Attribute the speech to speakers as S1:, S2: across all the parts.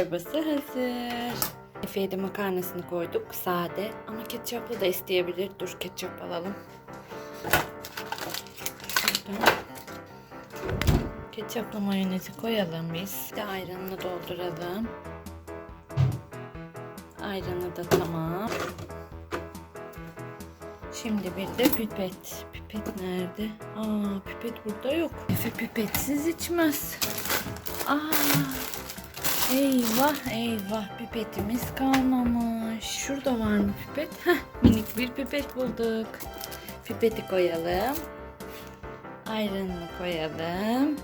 S1: Çorbası hazır. Efe'ye de makarnasını koyduk. Sade ama ketçaplı da isteyebilir. Dur ketçap alalım. Şuradan. Ketçapla mayonezi koyalım biz. Bir de ayranını dolduralım. Ayranı da tamam. Şimdi bir de pipet. Pipet nerede? Aa pipet burada yok. Efe pipetsiz içmez. Aa Eyvah eyvah pipetimiz kalmamış. Şurada var mı pipet? Heh, minik bir pipet bulduk. Pipeti koyalım. Ayranını koyalım.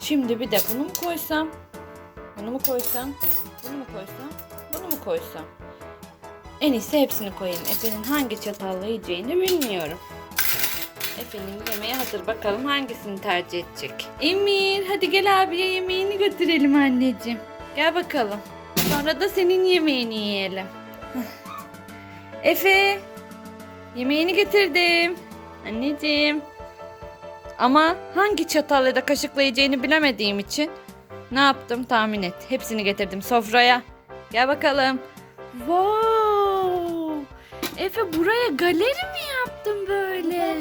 S1: Şimdi bir de bunu mu koysam? Bunu mu koysam? Bunu mu koysam? Bunu mu koysam? En iyisi hepsini koyayım. Efe'nin hangi çatalla yiyeceğini bilmiyorum. Efe'nin yemeği hazır. Bakalım hangisini tercih edecek. Emir hadi gel abiye yemeğini götürelim anneciğim. Gel bakalım. Sonra da senin yemeğini yiyelim. Efe yemeğini getirdim. Anneciğim. Ama hangi çatal ya da kaşıkla yiyeceğini bilemediğim için ne yaptım tahmin et. Hepsini getirdim sofraya. Gel bakalım. Wow! Efe buraya galeri mi yaptın böyle?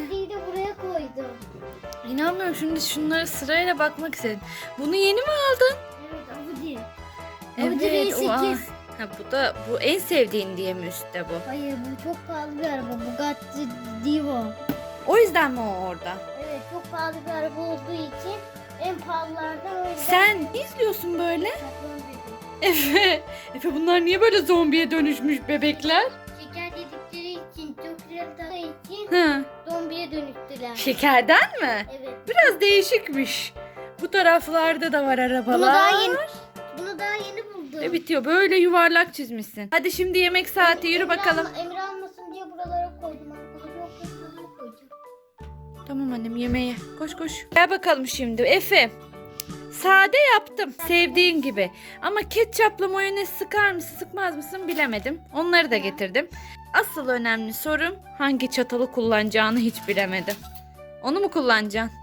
S1: İnanmıyorum şimdi şunlara sırayla bakmak istedim. Bunu yeni mi aldın?
S2: Evet Audi. Audi
S1: Evet, o-
S2: R8.
S1: Ha, bu da bu en sevdiğin diye mi üstte bu?
S2: Hayır bu çok pahalı bir araba. Bugatti Divo.
S1: O yüzden mi o orada?
S2: Evet çok pahalı bir araba olduğu için en pahalılardan o yüzden.
S1: Sen ne izliyorsun böyle? Efe, Efe bunlar niye böyle zombiye dönüşmüş bebekler?
S2: Şeker yedikleri için çok için
S1: Ha,
S2: zombiye dönüştüler.
S1: şekerden mi?
S2: Evet.
S1: Biraz değişikmiş. Bu taraflarda da var arabalar.
S2: Bunu daha yeni bunu daha yeni buldum.
S1: Ve bitiyor. Böyle yuvarlak çizmişsin. Hadi şimdi yemek saati yürü
S2: Emir
S1: bakalım.
S2: alma- Emir almasın diye buralara koydum.
S1: Tamam annem yemeğe. Koş koş. Gel bakalım şimdi. Efe. Sade yaptım. Sevdiğin gibi. Ama ketçapla mayonez sıkar mısın sıkmaz mısın bilemedim. Onları da getirdim. Asıl önemli sorum hangi çatalı kullanacağını hiç bilemedim. Onu mu kullanacaksın?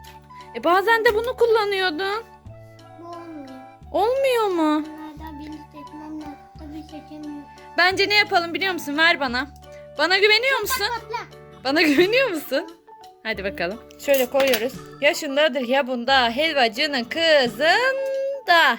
S1: E bazen de bunu kullanıyordun.
S2: Bu olmuyor.
S1: Olmuyor mu?
S2: Bunlardan birini seçmem lazım. Tabii seçemiyorum.
S1: Bence ne yapalım biliyor musun? Ver bana. Bana güveniyor musun? Bana güveniyor musun? Hadi bakalım. Şöyle koyuyoruz. Yaşındadır ya bunda helvacının kızında.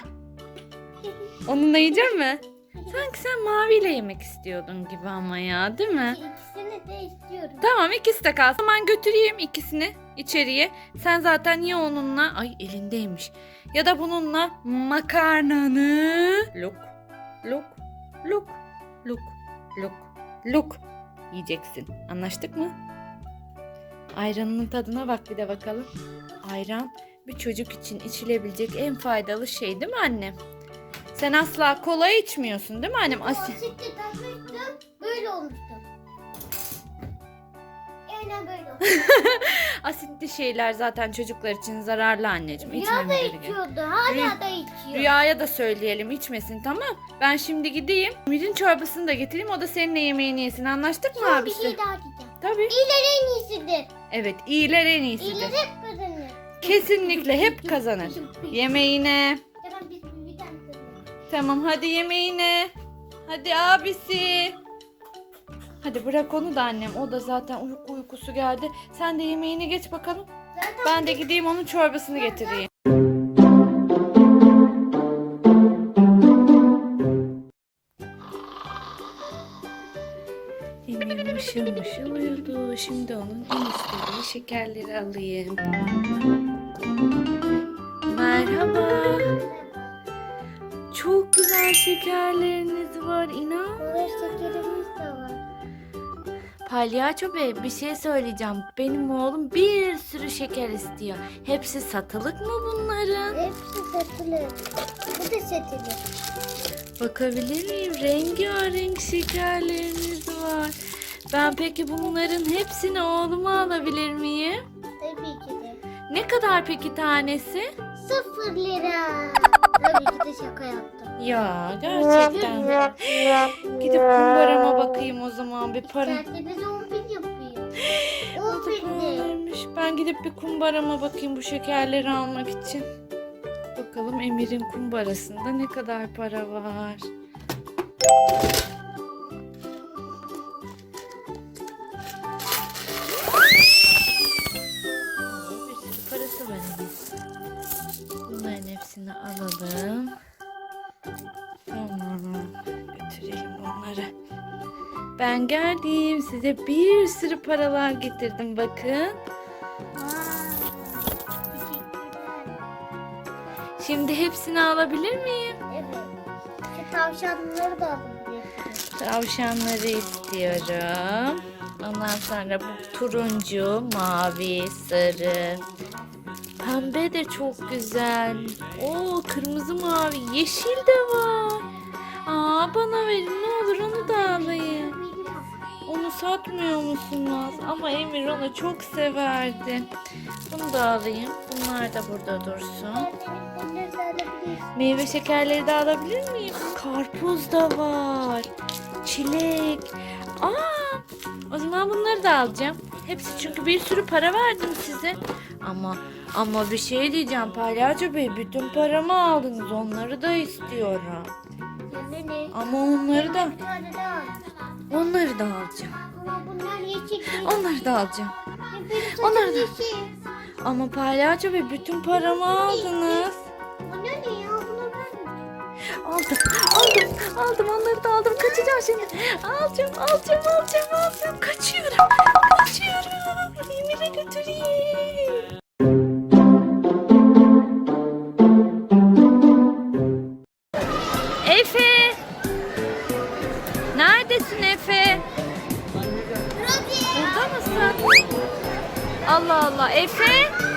S1: Onunla yiyecek mi? Sanki sen maviyle yemek istiyordun gibi ama ya değil mi?
S2: İkisini de istiyorum.
S1: Tamam ikisi de kalsın. Hemen götüreyim ikisini içeriye. Sen zaten ya onunla ay elindeymiş. Ya da bununla makarnanı luk luk luk luk luk luk yiyeceksin. Anlaştık mı? Ayranının tadına bak bir de bakalım. Ayran bir çocuk için içilebilecek en faydalı şey değil mi annem? Sen asla kola içmiyorsun değil mi annem?
S2: Bu
S1: Asi-
S2: asitle takmıştım. Böyle olmuştu. Aynen böyle oldu.
S1: Asitli şeyler zaten çocuklar için zararlı anneciğim.
S2: Rüya da
S1: İçmemeleri gerekiyor.
S2: içiyordu. Hala da içiyor.
S1: Rüyaya da söyleyelim içmesin tamam. Ben şimdi gideyim. Mirin çorbasını da getireyim. O da seninle yemeğini yesin. Anlaştık mı
S2: Son bir
S1: abisi?
S2: şey daha diyeceğim.
S1: Tabii.
S2: İyiler en iyisidir.
S1: Evet iyiler en iyisidir.
S2: İyiler hep kazanır.
S1: Kesinlikle hep kazanır. Yemeğine.
S2: Tamam
S1: hadi yemeğine. Hadi abisi. Hadi bırak onu da annem. O da zaten uyku uykusu geldi. Sen de yemeğini geç bakalım.
S2: Zaten
S1: Ben de gideyim onun çorbasını getireyim. Emir mışıl mışıl uyudu. Şimdi onun en istediği şekerleri alayım. Merhaba. Güzel şekerleriniz var. İnan.
S2: Kolay şekerimiz de var.
S1: Palyaço Bey bir şey söyleyeceğim. Benim oğlum bir sürü şeker istiyor. Hepsi satılık mı bunların?
S2: Hepsi satılır. Bu da satılır.
S1: Bakabilir miyim? Rengarenk şekerleriniz var. Ben peki bunların hepsini oğluma alabilir miyim?
S2: Tabii ki de.
S1: Ne kadar peki tanesi?
S2: Sıfır lira. Tabii ki de şaka yaptım.
S1: Ya gerçekten. Gidip kumbarama bakayım o zaman bir para.
S2: Kendimiz 11 yapıyor.
S1: Orada
S2: 11 de.
S1: paralarmış. Ben gidip bir kumbarama bakayım bu şekerleri almak için. Bakalım Emir'in kumbarasında ne kadar para var. Ben geldim. Size bir sürü paralar getirdim bakın. Şimdi hepsini alabilir miyim?
S2: Evet. Şu tavşanları da alabilirsin.
S1: Tavşanları istiyorum. Ondan sonra bu turuncu, mavi, sarı. Pembe de çok güzel. Oo kırmızı mavi, yeşil de var. Aa bana verin ne olur onu da alayım. Satmıyor musunuz? Ama Emir onu çok severdi. Bunu da alayım. Bunlar da burada dursun. Meyve şekerleri de alabilir miyim? Karpuz da var. Çilek. Aa, o zaman bunları da alacağım. Hepsi çünkü bir sürü para verdim size. Ama ama bir şey diyeceğim Palyaço Bey bütün paramı aldınız onları da istiyorum. Ama onları da
S2: al.
S1: onları da alacağım.
S2: Ama bunlar yeşil değil.
S1: Onları da alacağım.
S2: Benim
S1: Onları
S2: saçım
S1: da-
S2: yeşil.
S1: Ama Palyaço Bey bütün paramı aldınız.
S2: Bu ne ne ya? Bunu ben
S1: Aldım, aldım, aldım. Onları da aldım. Kaçacağım şimdi. Alacağım, alacağım, alacağım, alacağım. Kaçıyorum, kaçıyorum. Emir'e götüreyim. Efe. Neredesin Efe? Burada mısın? Allah Allah. Efe. Efe,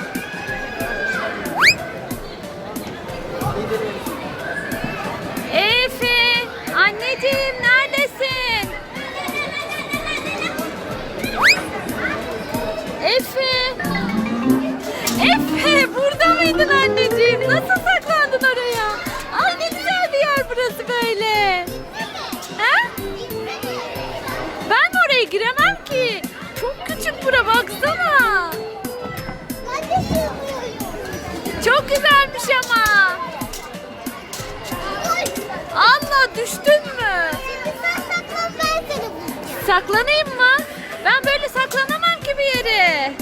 S1: Saklanayım mı? Ben böyle saklanamam ki bir yere.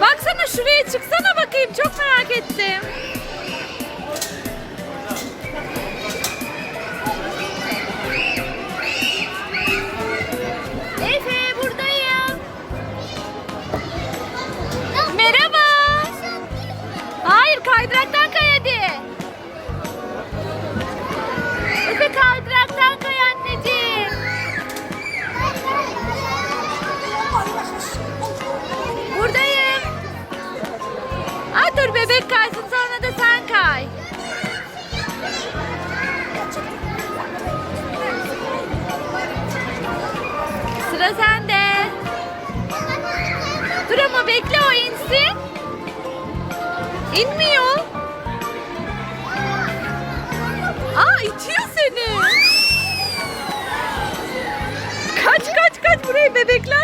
S1: Baksana şuraya çıksana bakayım çok merak ettim. Hangisi? İnmiyor. Aa itiyor seni. Kaç kaç kaç buraya bebekler